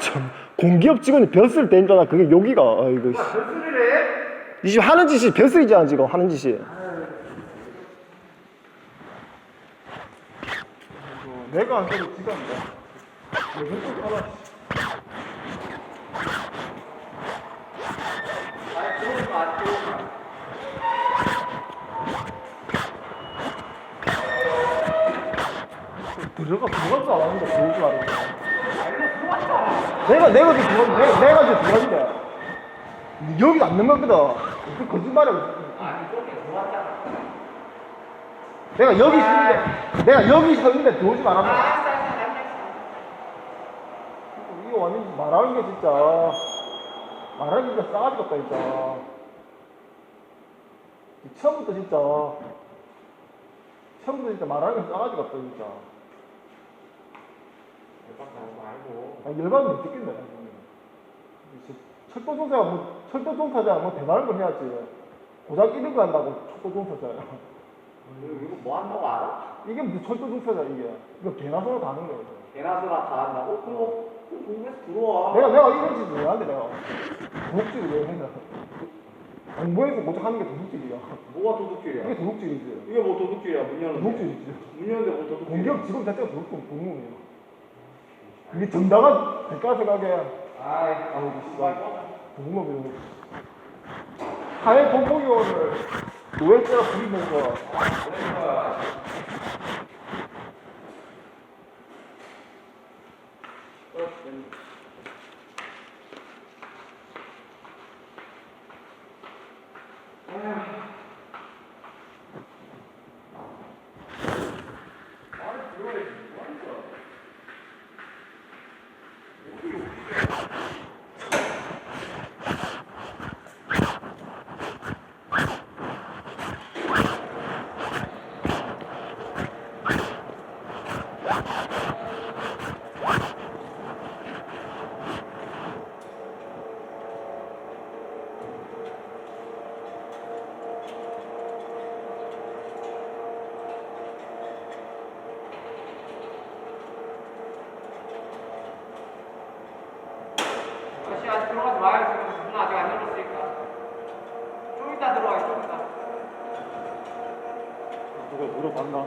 참 공기업 직원이 벼슬 댄잖아 그게 여기가 아이고 씨. 해? 이 지금 하는 짓이 벼슬이잖아 지금 하는 짓이 내가 안 써도 지가 안다 왜또 따라 아니 들어오지 마 들어오지 마 들어가 들어갈 줄 알았는데 들어올 줄 알았는데. 내가 내가 지금 들어갔 내가 내가 지금 들어갔는데. 여기 앉는 거거든 그 거짓말을. 내가 여기 있는데 내가 여기 서 있는데 들어오지 알았어 이거 완전 말하는 게 진짜. 말하는 게 싸가지 없다 진짜. 처음부터 진짜. 처음부터 진짜 말하는 게 싸가지 없다 진짜 아니 열받으면 못 듣겠네. 철도 종사가 뭐 철도 종사자 뭐 대단한 걸 해야지. 고작 이런 거 한다고 철도 종사자야. 이거 뭐 한다고 알아? 이게 무슨 철도 종사자 이게. 이거 개나 소나 다 하는 거야 이거. 개나 소나 다 한다고? 그럼 그럼 공부해서 들어와. 내가 내가 이런 짓을 왜 하는데 내가. 도둑질을 왜 했냐 공부해서 못 하는 게 도둑질이야. 뭐가 도둑질이야? 이게 도둑질이지. 이게 뭐 도둑질이야? 문 여는데 도둑질이지. 문 여는데 뭐 도둑질이야? 공기업 직원 자체가 도둑질 공무원이야 이게 정당한 대가 생각에 아이 아우 씨발 공무원이 사회 공공요원을 노예죄로 부리면서. 아 물어봤나?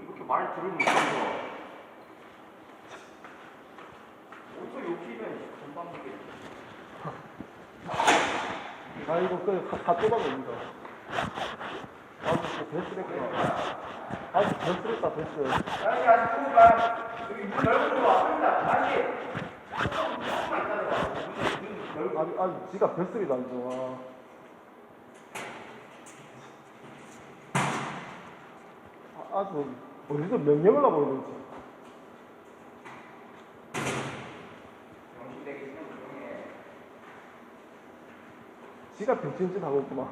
이렇게 말 들으면 무서워 어디서 욕심이면 금방 보게. 아 이거 그다 뜯어버린다. 아주 배스랬구나. 아주 배스랬다 배스 아저씨 아직 마요 여기 문 열고 들어와. 아저씨 조금만 이따 들어와 문 열고 아니 아니 지가 배스리다 이거 아, 아주 어디서 명령을 있으면 조용해 지가 병신짓 하고 있구만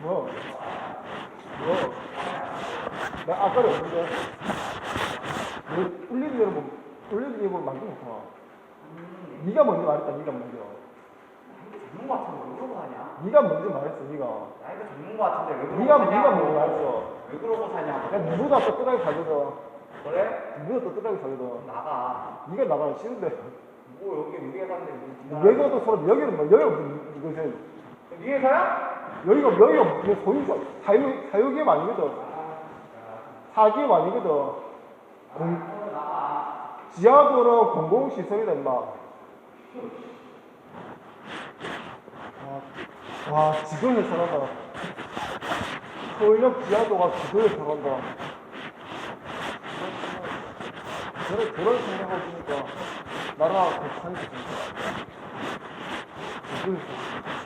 뭐? 뭐? 내가 아까도 없는데 너 울리는 여러 번 울리는 번 만든 거 봐. 네가 먼저 말했다 네가 먼저. 전문 거 같은데 왜 그러고 사냐? 네가 먼저 말했어 네가. 나 이거 전문 거 같은데 왜 그러고 네가 사냐? 네가 먼저 말했어. 왜 그러고 사냐? 야 누구다 떳떳하게 살려줘 그래? 누구다 떳떳하게 살려줘 나가. 네가 나가기 싫은데. 뭐 여기 위에 갔는데 무슨 외국도 서로 여기는 뭐 여기가 무슨 이것은 위에서야? 여기가 여기가 무슨 소유자 사유 사유기업 아니거든. 사기업 아니거든. 공, 지하도로 공공시설이다. 임마 와, 와 지도에 살아다. 서울역 지하도가 지도에 살아다. 저런 저런 생각하고 보니까 나라 괜찮지 진짜 지도에 살아.